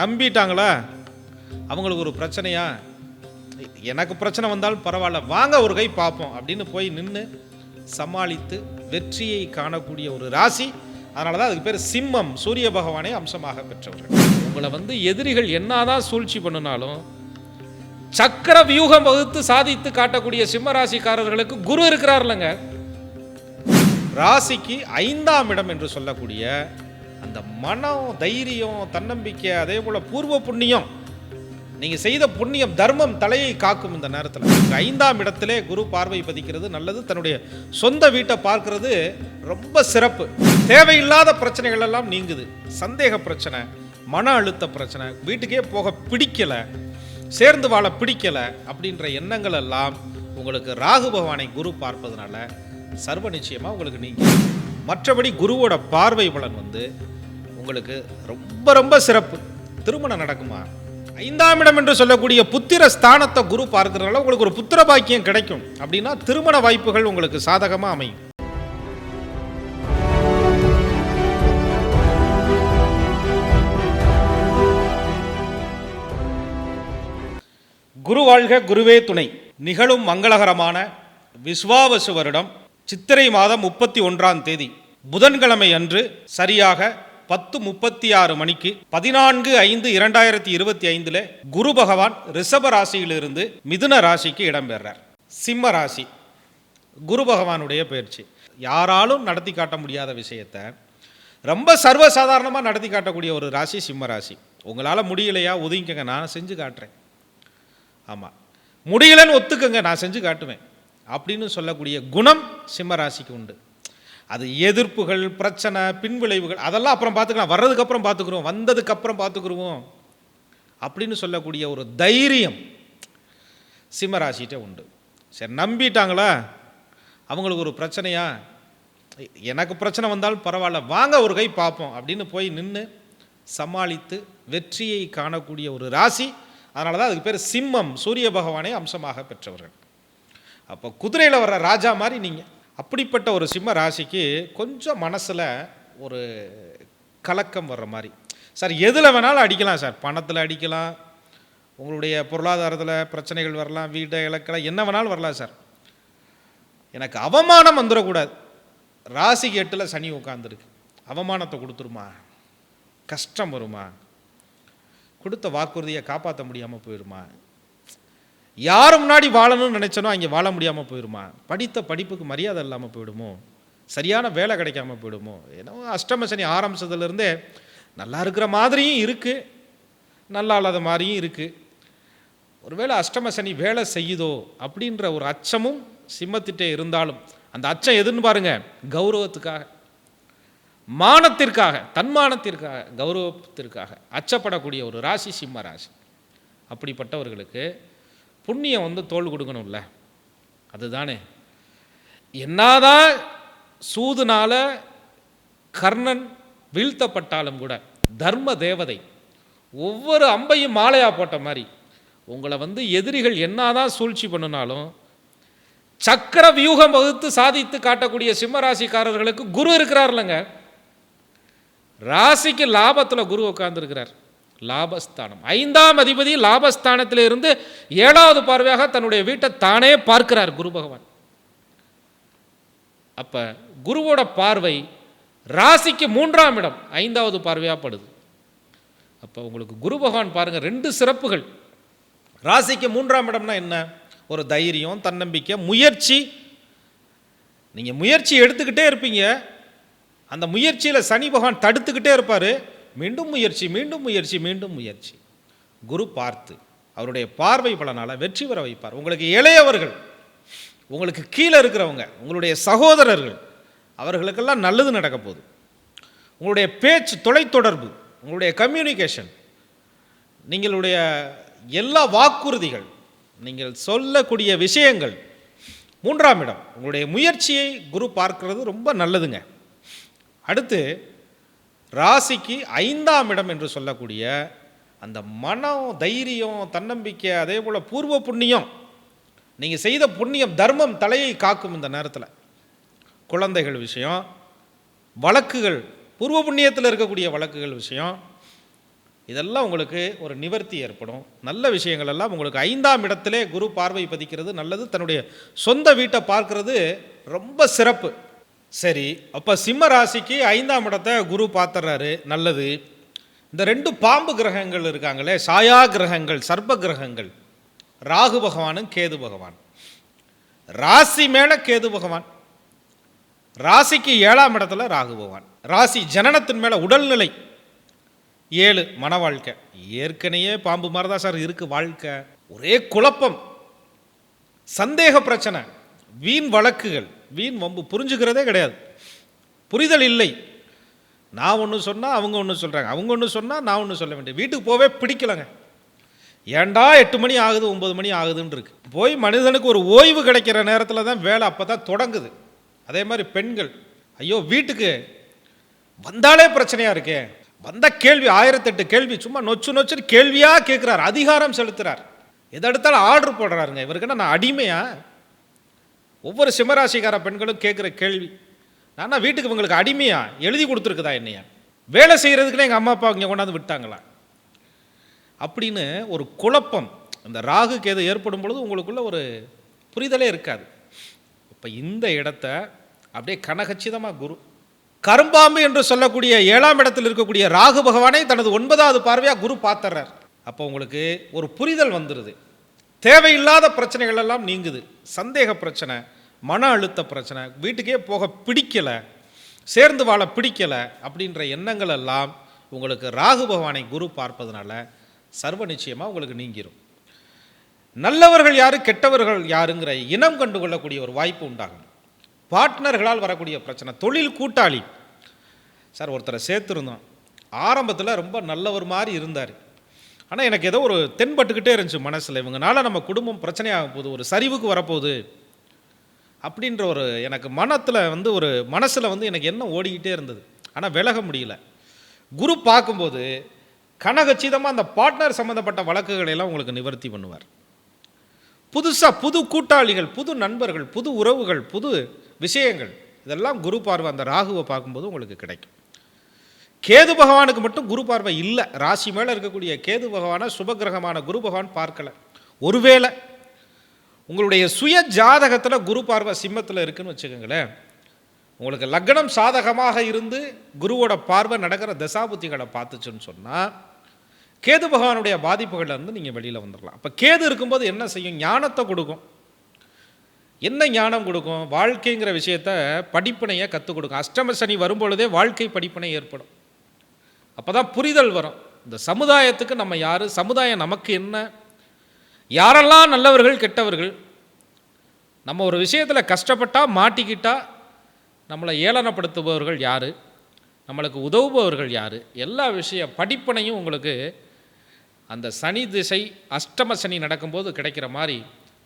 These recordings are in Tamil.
நம்பிட்டாங்களா? அவங்களுக்கு ஒரு பிரச்சனையா? எனக்கு பிரச்சனை வந்தாலும் பரவாயில்ல வாங்க ஒரு கை பார்ப்போம் அப்படின்னு போய் நின்று சமாளித்து வெற்றியை காணக்கூடிய ஒரு ராசி. அதனால தான் அதுக்கு பேர் சிம்மம் சூரிய பகவானே அம்சமாக பெற்றவர்கள் உங்களை வந்து எதிரிகள் என்னதான் சூழ்ச்சி பண்ணினாலும் சக்கர வியூகம் வகுத்து சாதித்து காட்டக்கூடிய சிம்ம ராசிக்காரர்களுக்கு குரு இருக்கிறார்லங்க ராசிக்கு ஐந்தாம் இடம் என்று சொல்லக்கூடிய அந்த மனம் தைரியம் தன்னம்பிக்கை அதே போல பூர்வ புண்ணியம். நீங்க செய்த புண்ணியம் தர்மம் தலையை காக்கும் இந்த நேரத்தில். ஐந்தாம் இடத்திலே குரு பார்வை பதிக்கிறது நல்லது. தன்னுடைய சொந்த வீட்டை பார்க்கறது ரொம்ப சிறப்பு. தேவையில்லாத பிரச்சனைகள் எல்லாம் நீங்குது. சந்தேக பிரச்சனை மன அழுத்த பிரச்சனை வீட்டுக்கே போக பிடிக்கல சேர்ந்து வாழ பிடிக்கல அப்படின்ற எண்ணங்கள் எல்லாம் உங்களுக்கு ராகு பகவானை குரு பார்ப்பதனால சர்வ நிச்சயமா உங்களுக்கு நீங்க மற்றபடி குருவோட பார்வை பலன் வந்து உங்களுக்கு ரொம்ப ரொம்ப சிறப்பு. திருமணம் நடக்குமா? ஐந்தாம் இடம் என்று சொல்லக்கூடிய புத்திர ஸ்தானத்தை குரு பார்க்கறதுனால உங்களுக்கு ஒரு புத்திர பாக்கியம் கிடைக்கும். அப்படின்னா திருமண வாய்ப்புகள் உங்களுக்கு சாதகமாக அமையும். குரு வாழ்க குருவே துணை. நிகழும் மங்களகரமான விஸ்வாவசு வருடம் சித்திரை மாதம் முப்பத்தி ஒன்றாம் தேதி. புதன்கிழமை அன்று சரியாக பத்து முப்பத்தி ஆறு மணிக்கு பதினான்கு ஐந்து இரண்டாயிரத்தி இருபத்தி ஐந்தில் குரு பகவான் ரிஷப ராசியிலிருந்து மிதுன ராசிக்கு இடம்பெறார். சிம்ம ராசி. குரு பகவானுடைய பயிற்சி. யாராலும் நடத்தி காட்ட முடியாத விஷயத்தை ரொம்ப சர்வசாதாரணமாக நடத்தி காட்டக்கூடிய ஒரு ராசி சிம்ம ராசி. உங்களால் முடியலையா? ஒதுங்கிக்கங்க. நான் செஞ்சு காட்டுறேன். ஆமாம் முடியலன்னு ஒத்துக்கங்க. நான் செஞ்சு காட்டுவேன். அப்படின்னு சொல்லக்கூடிய குணம் சிம்ம ராசிக்கு உண்டு. அது எதிர்ப்புகள் பிரச்சனை பின்விளைவுகள் அதெல்லாம் அப்புறம் பார்த்துக்கலாம். வர்றதுக்கு அப்புறம் பார்த்துக்குருவோம். வந்ததுக்கு அப்புறம் பார்த்துக்குருவோம். அப்படின்னு சொல்லக்கூடிய ஒரு தைரியம் சிம்மராசிகிட்ட உண்டு. சரி நம்பிட்டாங்களா? அவங்களுக்கு ஒரு பிரச்சனையா? எனக்கு பிரச்சனை வந்தாலும் பரவாயில்ல வாங்க ஒரு கை பார்ப்போம் அப்படின்னு போய் நின்று சமாளித்து வெற்றியை காணக்கூடிய ஒரு ராசி. அதனால தான் அதுக்கு பேர் சிம்மம். சூரிய பகவானே அம்சமாக பெற்றவர்கள். அப்போ குதிரையில் வர்ற ராஜா மாதிரி நீங்கள் அப்படிப்பட்ட ஒரு சிம்ம ராசிக்கு கொஞ்சம் மனசில் ஒரு கலக்கம் வர்ற மாதிரி. சார் எதில் வேணாலும் அடிக்கலாம் சார். பணத்தில் அடிக்கலாம். உங்களுடைய பொருளாதாரத்தில் பிரச்சனைகள் வரலாம். வீட்டை இழக்கலாம். என்ன வேணாலும் வரலாம் சார். எனக்கு அவமானம் வந்துடக்கூடாது. ராசிக்கு எட்டில் சனி உட்காந்துருக்கு அவமானத்தை கொடுத்துருமா? கஷ்டம் வருமா? கொடுத்த வாக்குறுதியை காப்பாற்ற முடியாமல் போயிடுமா யார் முன்னாடி வாழணும்னு நினைச்சனோ அங்கே வாழ முடியாமல் போயிடுமா படித்த படிப்புக்கு மரியாதை இல்லாமல் போயிடுமோ? சரியான வேலை கிடைக்காம போயிடுமோ? ஏன்னா அஷ்டம சனி ஆரம்பிச்சதுலேருந்தே நல்லா இருக்கிற மாதிரியும் இருக்குது நல்லா இல்லாத மாதிரியும் இருக்குது ஒருவேளை அஷ்டம சனி வேலை செய்யுதோ அப்படின்ற ஒரு அச்சமும் சிம்மத்திட்டே இருந்தாலும் அந்த அச்சம் எதுன்னு பாருங்கள் கௌரவத்துக்காக. மானத்திற்காக தன்மானத்திற்காக கௌரவத்திற்காக அச்சப்படக்கூடிய ஒரு ராசி சிம்ம ராசி. அப்படிப்பட்டவர்களுக்கு புண்ணியம் வந்து தோல் கொடுக்கணும்ல. அதுதானே. என்னதான் சூதுனால கர்ணன் வீழ்த்தப்பட்டாலும் கூட தர்ம தேவதை ஒவ்வொரு அம்பையும் மாலையாக போட்ட மாதிரி உங்களை வந்து எதிரிகள் என்னதான் சூழ்ச்சி பண்ணினாலும் சக்கர வியூகம் வகுத்து சாதித்து காட்டக்கூடிய சிம்மராசிக்காரர்களுக்கு குரு இருக்கிறார்லங்க ராசிக்கு லாபத்தில் குரு உட்கார்ந்துருக்கிறார். லாபஸ்தானம். ஐந்தாம் அதிபதி லாபஸ்தானத்தில் இருந்து ஏழாவது பார்வையாக தன்னுடைய வீட்டை தானே பார்க்கிறார் குரு பகவான். அப்ப குருவோட பார்வை ராசிக்கு மூன்றாம் இடம் ஐந்தாவது பார்வையாகப்படுது அப்போ உங்களுக்கு குரு பகவான் பாருங்கள் ரெண்டு சிறப்புகள். ராசிக்கு மூன்றாம் இடம்னா என்ன? ஒரு தைரியம் தன்னம்பிக்கை முயற்சி. நீங்கள் முயற்சி எடுத்துக்கிட்டே இருப்பீங்க. அந்த முயற்சியில் சனி பகவான் தடுத்துக்கிட்டே இருப்பார். மீண்டும் முயற்சி மீண்டும் முயற்சி மீண்டும் முயற்சி. குரு பார்த்து அவருடைய பார்வை பலனால வெற்றி பெற வைப்பார். உங்களுக்கு இளையவர்கள் உங்களுக்கு கீழே இருக்கிறவங்க உங்களுடைய சகோதரர்கள் அவர்களுக்கெல்லாம் நல்லது நடக்க போகுது. உங்களுடைய பேச்சு தொலைத்தொடர்பு உங்களுடைய கம்யூனிகேஷன் நீங்களுடைய எல்லா வாக்குறுதிகள் நீங்கள் சொல்லக்கூடிய விஷயங்கள் மூன்றாம் இடம் உங்களுடைய முயற்சியை குரு பார்க்கிறது ரொம்ப நல்லதுங்க. அடுத்து ராசிக்கு ஐந்தாம் இடம் என்று சொல்லக்கூடிய அந்த மனம் தைரியம் தன்னம்பிக்கை அதே போல் பூர்வ புண்ணியம் நீங்கள் செய்த புண்ணியம் தர்மம் தலையை காக்கும் இந்த நேரத்தில். குழந்தைகள் விஷயம் வழக்குகள் பூர்வ புண்ணியத்தில் இருக்கக்கூடிய வழக்குகள் விஷயம் இதெல்லாம் உங்களுக்கு ஒரு நிவர்த்தி ஏற்படும். நல்ல விஷயங்கள் எல்லாம் உங்களுக்கு ஐந்தாம் இடத்திலே குரு பார்வை பதிக்கிறது நல்லது. தன்னுடைய சொந்த வீட்டை பார்க்கறது ரொம்ப சிறப்பு. சரி அப்போ சிம்ம ராசிக்கு ஐந்தாம் இடத்தை குரு பார்த்துறாரு நல்லது. இந்த ரெண்டு பாம்பு கிரகங்கள் இருக்காங்களே சாயா கிரகங்கள் சர்ப்ப கிரகங்கள். ராகு பகவானும் கேது பகவான். ராசி மேலே கேது பகவான். ராசிக்கு ஏழாம் இடத்துல ராகு பகவான். ராசி ஜனனத்தின் மேலே உடல்நிலை. ஏழு மன வாழ்க்கை. ஏற்கனவே பாம்பு மாதிரி தான் சார் இருக்குது வாழ்க்கை. ஒரே குழப்பம். சந்தேக பிரச்சனை. வீண் வழக்குகள் வீண் வம்பு புரிஞ்சுக்கிறதே கிடையாது. புரிதல் இல்லை. நான் ஒன்று சொன்னால் அவங்க ஒன்று சொல்கிறாங்க அவங்க ஒன்று சொன்னால் நான் ஒன்று சொல்ல வேண்டிய வீட்டுக்கு போவே பிடிக்கலங்க. ஏன்டா எட்டு மணி ஆகுது ஒம்பது மணி ஆகுதுன்னு இருக்கு. போய் மனிதனுக்கு ஒரு ஓய்வு கிடைக்கிற நேரத்தில் தான் வேலை அப்போ தான் தொடங்குது. அதே மாதிரி பெண்கள். ஐயோ வீட்டுக்கு வந்தாலே பிரச்சனையாக இருக்கே. வந்த கேள்வி ஆயிரத்தெட்டு கேள்வி சும்மா நொச்சு நொச்சுன்னு கேள்வியாக கேட்குறாரு அதிகாரம் செலுத்துகிறார் எதை எடுத்தாலும் ஆர்டர் போடுறாருங்க. இவருக்கு என்ன நான் அடிமையாக ஒவ்வொரு சிம்மராசிக்கார பெண்களும் கேட்குற கேள்வி நானா வீட்டுக்கு இவங்களுக்கு அடிமையா? எழுதி கொடுத்துருக்குதா என்னையா? வேலை செய்கிறதுக்குன்னு எங்கள் அம்மா அப்பா இங்கே கொண்டாந்து விட்டாங்களா? அப்படின்னு ஒரு குழப்பம் இந்த ராகு கேது ஏற்படும் பொழுது உங்களுக்குள்ள ஒரு புரிதலே இருக்காது. இப்போ இந்த இடத்த அப்படியே கனகச்சிதமாக குரு கரும்பாம்பு என்று சொல்லக்கூடிய ஏழாம் இடத்தில் இருக்கக்கூடிய ராகு பகவானை தனது ஒன்பதாவது பார்வையாக குரு பார்த்துறார். அப்போ உங்களுக்கு ஒரு புரிதல் வந்துடுது தேவையில்லாத பிரச்சனைகள் எல்லாம் நீங்குது. சந்தேக பிரச்சனை மன அழுத்த பிரச்சனை வீட்டுக்கே போக பிடிக்கலை சேர்ந்து வாழ பிடிக்கலை அப்படின்ற எண்ணங்கள் எல்லாம் உங்களுக்கு ராகு பகவானை குரு பார்ப்பதனால சர்வ நிச்சயமாக உங்களுக்கு நீங்கிரும். நல்லவர்கள் யார் கெட்டவர்கள் யாருங்கிற இனம் கண்டு கொள்ளக்கூடிய ஒரு வாய்ப்பு உண்டாகும். பார்ட்னர்களால் வரக்கூடிய பிரச்சனை தொழில் கூட்டாளி. சார் ஒருத்தரை சேர்த்துருந்தோம். ஆரம்பத்தில் ரொம்ப நல்லவர் மாதிரி இருந்தார். ஆனால் எனக்கு ஏதோ ஒரு தென்பட்டுக்கிட்டே இருந்துச்சு மனசில். இவங்கனால நம்ம குடும்பம் பிரச்சனையாக போகுது ஒரு சரிவுக்கு வரப்போகுது அப்படின்ற ஒரு எனக்கு மனத்தில் வந்து ஒரு மனசில் வந்து எனக்கு என்ன ஓடிக்கிட்டே இருந்தது. ஆனால் விலக முடியல. குரு பார்க்கும்போது கனகச்சிதமாக அந்த பார்ட்னர் சம்மந்தப்பட்ட வழக்குகளை எல்லாம் உங்களுக்கு நிவர்த்தி பண்ணுவார். புதுசாக புது கூட்டாளிகள் புது நண்பர்கள் புது உறவுகள் புது விஷயங்கள் இதெல்லாம் குரு பார்வை அந்த ராகுவை பார்க்கும்போது உங்களுக்கு கிடைக்கும். கேது பகவானுக்கு மட்டும் குரு பார்வை இல்லை. ராசி மேலே இருக்கக்கூடிய கேது பகவானை சுபகிரகமான குரு பகவான் பார்க்கலை. ஒருவேளை உங்களுடைய சுய ஜாதகத்தில் குரு பார்வை சிம்மத்தில் இருக்குன்னு வச்சுக்கோங்களேன். உங்களுக்கு லக்னம் சாதகமாக இருந்து குருவோட பார்வை நடக்கிற தசாபுத்திகளை பார்த்துச்சுன்னு சொன்னால் கேது பகவானுடைய பாதிப்புகள்லேருந்து நீங்கள் வெளியில் வந்துடலாம் அப்போ கேது இருக்கும்போது என்ன செய்யும்? ஞானத்தை கொடுக்கும். என்ன ஞானம் கொடுக்கும்? வாழ்க்கைங்கிற விஷயத்த படிப்பினையை கற்றுக் கொடுக்கும். அஷ்டம சனி வரும்பொழுதே வாழ்க்கை படிப்பினை ஏற்படும். அப்போ தான் புரிதல் வரும். இந்த சமுதாயத்துக்கு நம்ம யார்? சமுதாயம் நமக்கு என்ன? யாரெல்லாம் நல்லவர்கள் கெட்டவர்கள்? நம்ம ஒரு விஷயத்தில் கஷ்டப்பட்டால் மாட்டிக்கிட்டால் நம்மளை ஏளனப்படுத்துபவர்கள் யார்? நம்மளுக்கு உதவுபவர்கள் யார்? எல்லா விஷய படிப்பனையும் உங்களுக்கு அந்த சனி திசை அஷ்டம சனி நடக்கும்போது கிடைக்கிற மாதிரி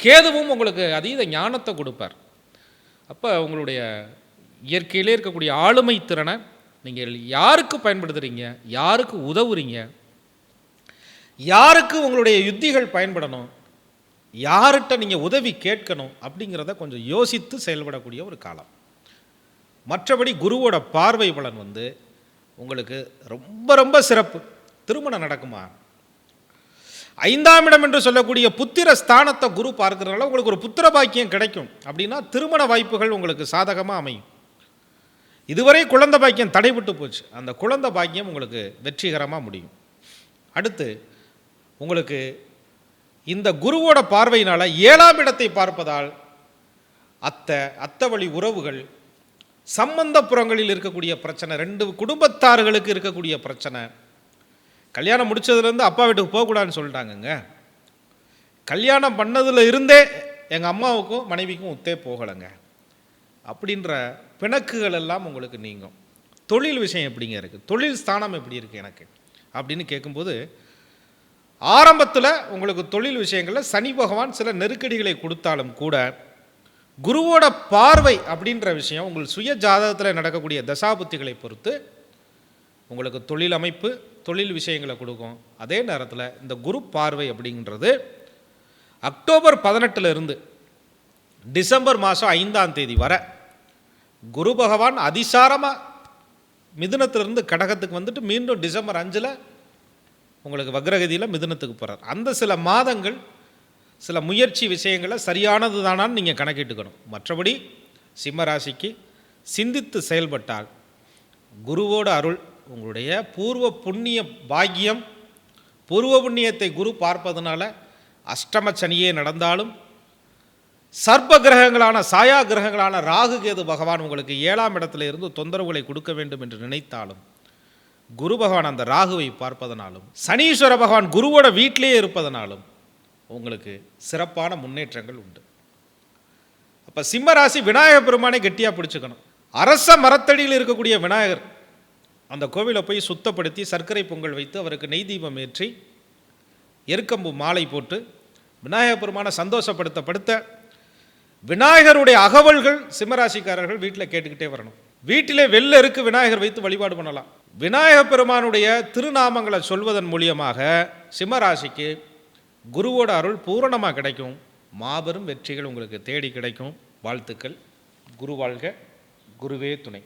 கேதுவும் உங்களுக்கு அதீத ஞானத்தை கொடுப்பார். அப்போ உங்களுடைய இயற்கையிலே இருக்கக்கூடிய ஆளுமை திறனை நீங்கள் யாருக்கு பயன்படுத்துகிறீங்க யாருக்கு உதவுறீங்க? யாருக்கு உங்களுடைய யுத்திகள் பயன்படணும்? யார்கிட்ட நீங்கள் உதவி கேட்கணும்? அப்படிங்கிறத கொஞ்சம் யோசித்து செயல்படக்கூடிய ஒரு காலம். மற்றபடி குருவோட பார்வை பலன் வந்து உங்களுக்கு ரொம்ப ரொம்ப சிறப்பு. திருமணம் நடக்குமா? ஐந்தாம் இடம் என்று சொல்லக்கூடிய புத்திர ஸ்தானத்தை குரு பார்க்கறதுனால உங்களுக்கு ஒரு புத்திர பாக்கியம் கிடைக்கும். அப்படின்னா திருமண வாய்ப்புகள் உங்களுக்கு சாதகமாக அமையும். இதுவரை குழந்தை பாக்கியம் தடைபட்டு போச்சு. அந்த குழந்தை பாக்கியம் உங்களுக்கு வெற்றிகரமாக முடியும். அடுத்து உங்களுக்கு இந்த குருவோட பார்வையினால் ஏழாம் இடத்தை பார்ப்பதால் அத்தை அத்தை வழி உறவுகள் சம்பந்தப்புறங்களில் இருக்கக்கூடிய பிரச்சனை ரெண்டு குடும்பத்தார்களுக்கு இருக்கக்கூடிய பிரச்சனை. கல்யாணம் முடிச்சதுலேருந்து அப்பா வீட்டுக்கு போகக்கூடாதுன்னு சொல்லிட்டாங்கங்க. கல்யாணம் பண்ணதில் இருந்தே எங்கள் அம்மாவுக்கும் மனைவிக்கும் ஒத்தே போகலைங்க. அப்படின்ற பிணக்குகள் எல்லாம் உங்களுக்கு நீங்கும். தொழில் விஷயம் எப்படிங்க இருக்குது தொழில் ஸ்தானம் எப்படி இருக்குது எனக்கு? அப்படின்னு கேட்கும்போது ஆரம்பத்தில் உங்களுக்கு தொழில் விஷயங்களில் சனி பகவான் சில நெருக்கடிகளை கொடுத்தாலும் கூட குருவோட பார்வை அப்படின்ற விஷயம் உங்கள் சுய ஜாதகத்தில் நடக்கக்கூடிய தசாபுத்திகளை பொறுத்து உங்களுக்கு தொழில் அமைப்பு தொழில் விஷயங்களை கொடுக்கும். அதே நேரத்தில் இந்த குரு பார்வை அப்படின்றது அக்டோபர் பதினெட்டுலேருந்து டிசம்பர் மாதம் ஐந்தாம் தேதி வரை குரு பகவான் அதிசாரமாக மிதுனத்திலிருந்து கடகத்துக்கு வந்துட்டு மீண்டும் டிசம்பர் அஞ்சில் உங்களுக்கு வக்ரகதியில் மிதுனத்துக்கு போகிறார் அந்த சில மாதங்கள் சில முயற்சி விஷயங்களை சரியானது தானான்னு நீங்கள் கணக்கிட்டுக்கணும். மற்றபடி சிம்மராசிக்கு சிந்தித்து செயல்பட்டால் குருவோட அருள் உங்களுடைய பூர்வ புண்ணிய பாக்கியம் பூர்வ புண்ணியத்தை குரு பார்ப்பதனால அஷ்டம சனியே நடந்தாலும் சர்ப்ப கிரகங்களான சாயா கிரகங்களான ராகு கேது பகவான் உங்களுக்கு ஏழாம் இடத்துல இருந்து தொந்தரவுகளை கொடுக்க வேண்டும் என்று நினைத்தாலும் குரு பகவான் அந்த ராகுவை பார்ப்பதனாலும் சனீஸ்வர பகவான் குருவோட வீட்டிலேயே இருப்பதனாலும் உங்களுக்கு சிறப்பான முன்னேற்றங்கள் உண்டு. அப்போ சிம்ம ராசி விநாயகர் பெருமானை கெட்டியாக பிடிச்சிக்கணும். அரச மரத்தடியில் இருக்கக்கூடிய விநாயகர் அந்த கோவிலை போய் சுத்தப்படுத்தி சர்க்கரை பொங்கல் வைத்து அவருக்கு நெய் தீபம் ஏற்றி எருக்கம்பு மாலை போட்டு விநாயகர் பெருமானை சந்தோஷப்படுத்தப்படுத்த விநாயகருடைய அகவல்கள் சிம்மராசிக்காரர்கள் வீட்டில் கேட்டுக்கிட்டே வரணும். வீட்டிலே வெளில இருக்கு விநாயகர் வைத்து வழிபாடு பண்ணலாம். விநாயக பெருமானுடைய திருநாமங்களை சொல்வதன் மூலியமாக சிம்மராசிக்கு குருவோட அருள் பூரணமாக கிடைக்கும். மாபெரும் வெற்றிகள் உங்களுக்கு தேடி கிடைக்கும். வாழ்த்துக்கள். குரு வாழ்க. குருவே துணை.